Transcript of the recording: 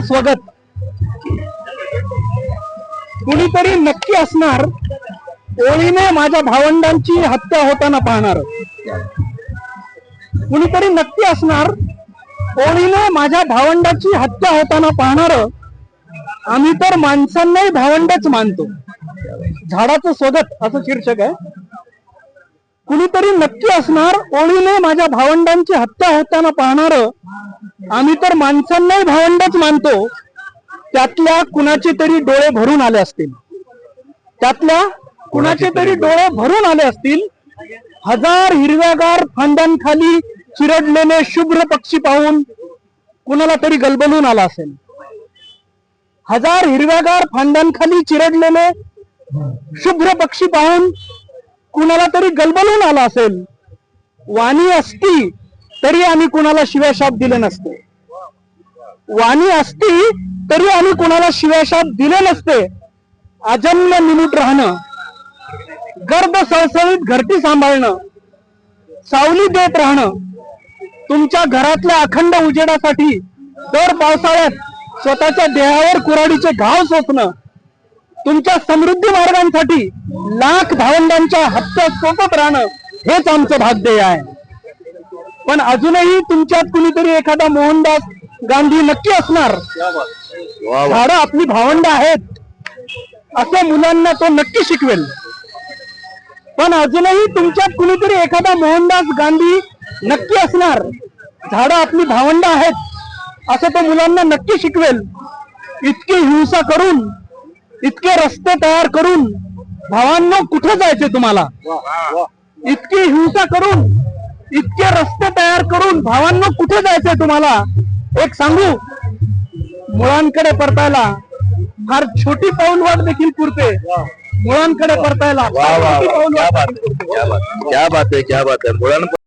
झाडाचं कुणीतरी नक्की असणार ओळीने माझ्या भावंडांची हत्या होताना पाहणार. कुणीतरी नक्की असणार ओळीने माझ्या भावंडाची हत्या होताना पाहणार आम्ही तर माणसांनाही भावंडच मानतो. झाडाचं स्वगत असं शीर्षक आहे. कुणीतरी नक्की असणार ओळीने माझ्या भावंडांची हत्या होताना पाहणार आम्ही तर माणसांनाही भावंडच मानतो. त्यातल्या कुणाचे तरी डोळे भरून आले असतील. त्यातल्या कुणाचे तरी डोळे भरून आले असतील. हजार हिरव्यागार फांद्यांखाली चिरडलेले शुभ्र पक्षी पाहून कुणाला तरी गलबलून आला असेल. हजार हिरव्यागार फांद्यांखाली चिरडलेले शुभ्र पक्षी पाहून कुणाला तरी गलबलून आला असेल वाणी असती तरी आम्ही कुणाला शिव्या दिले नसते. वाणी असती तरी आम्ही कुणाला शिव्या दिले नसते. अजन्य मिनिट राहणं गर्भ सळसळीत घरटी सांभाळणं सावली देत राहणं तुमच्या घरातल्या अखंड उजेडासाठी दर पावसाळ्यात स्वतःच्या देहावर कुऱ्हाडीचे घाव सोसणं तुमच्या समृद्धी मार्गांसाठी लाख भावंडांच्या हत्या सोबत राहणं हेच आमचं भाग्य आहे. पण अजूनही तुमच्यात कुणीतरी एखादा मोहनदास गांधी नक्की असणार? झाडं आपली भावंड आहेत. असं मुलांना तो नक्की शिकवेल. पण अजूनही तुमच्यात कुणीतरी एखादा मोहनदास गांधी नक्की असणार? झाडं आपली भावंड आहेत. असं तो मुलांना नक्की शिकवेल. इतकी हिंसा करून इतके रस्ते तयार करून भावांनो कुठे जायचे तुम्हाला? इतकी हिंसा करून इतके रस्ते तयार करून भावांनो कुठे जायचे तुम्हाला? एक सांगू? मुळांकडे परतायला फार छोटी पाऊलवाट देखील पुरते. मुळांकडे परतायला बात है पुरते. क्या बात है क्या